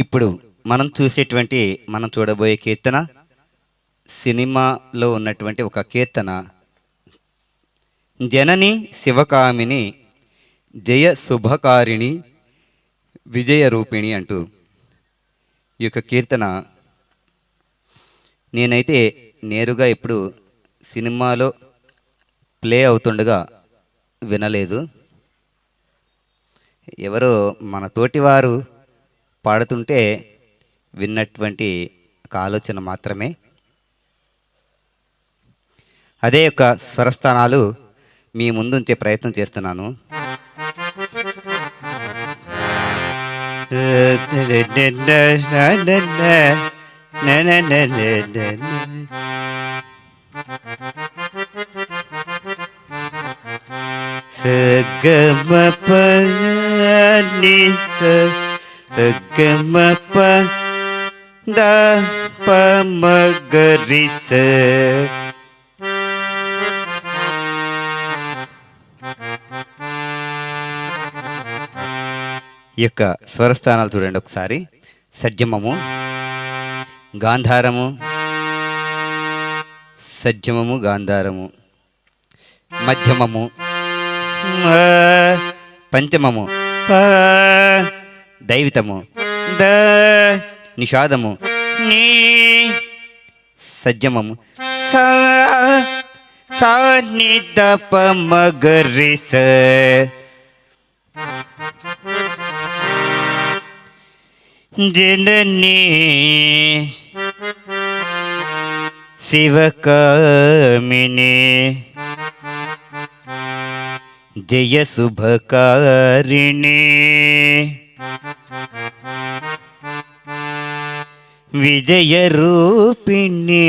ఇప్పుడు మనం చూసేటువంటి మనం చూడబోయే కీర్తన సినిమాలో ఉన్నటువంటి ఒక కీర్తన. జనని శివకామిని జయ శుభకారిణి విజయ రూపిణి అంటూ ఈ యొక్క కీర్తన. నేనైతే నేరుగా ఇప్పుడు సినిమాలో ప్లే అవుతుండగా వినలేదు. ఎవరో మన తోటివారు పాడుతుంటే విన్నటువంటి ఒక ఆలోచన మాత్రమే. అదే యొక్క స్వరస్థానాలు మీ ముందుంచే ప్రయత్నం చేస్తున్నాను. సగమ పని సగమప ద ప మగరి ఈ యొక్క స్వరస్థానాలు చూడండి ఒకసారి. సజ్జమము గాంధారము సజ్జమము గాంధారము మధ్యమము పంచమము ప దైవితము. ద నిషాదము. నీ సజ్జమము. సా సా ని ద ప మగరి స జనని శివకామిని జయ శుభకారిణి. విజయ రూపిణి.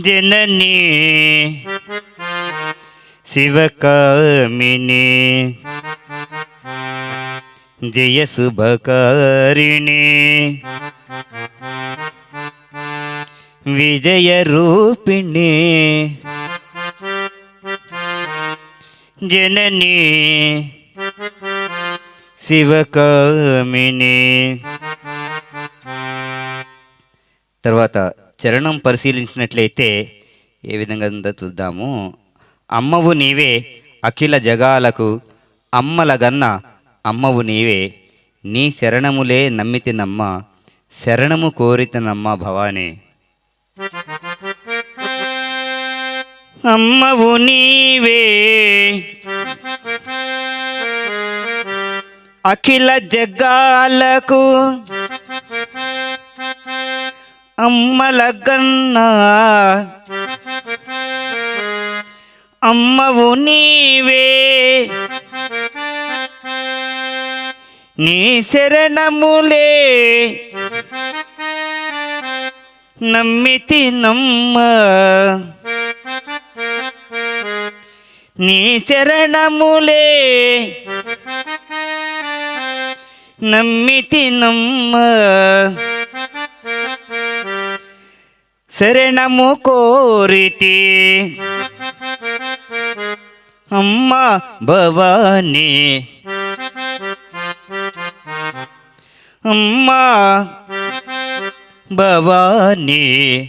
జననీ. శివకామిని. జయ శుభకారిణి. విజయ రూపిణి. జనని శివకామిని తర్వాత చరణం పరిశీలించినట్లయితే ఏ విధంగా ఉందో చూద్దాము. అమ్మవు నీవే అఖిల జగాలకు అమ్మలగన్న అమ్మవు నీవే. నీ శరణములే నమ్మితినమ్మ శరణము కోరితనమ్మ భవానీ. అమ్మవు నీవే. అఖిల జగాలకు అమ్మల గన్నా అమ్మవు నీవే. నీ శరణములే నమ్మితి నమ్మ. నీ శరణములే. నమ్మితి నమ్మ శరణము కోరితి. అమ్మ భవానీ. అమ్మా భవానీ.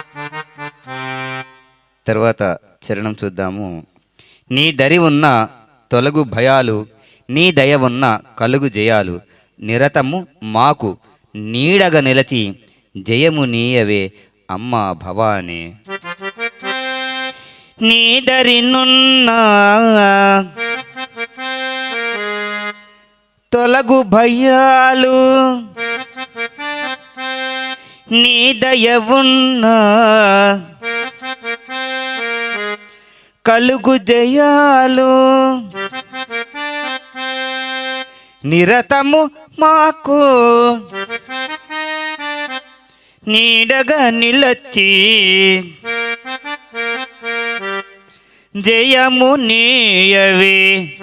తర్వాత చరణం చూద్దాము. నీ దరి ఉన్న తొలగు భయాలు నీ దయ ఉన్న కలుగు జయాలు నిరతము మాకు నీడగా నిలచి జయము నీయవే అమ్మ భవానే. నీ దరినున్నా తొలగు భయాలు నీ దయ ఉన్నా కలుగు జయాలు. నిరతము మాకు. నీడగా నిలచి జయము నీయవే.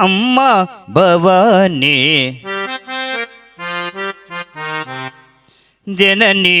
అమ్మ భవానీ జననీ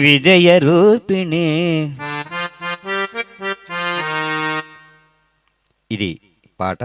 విజయ రూపిణి. ఇది పాట.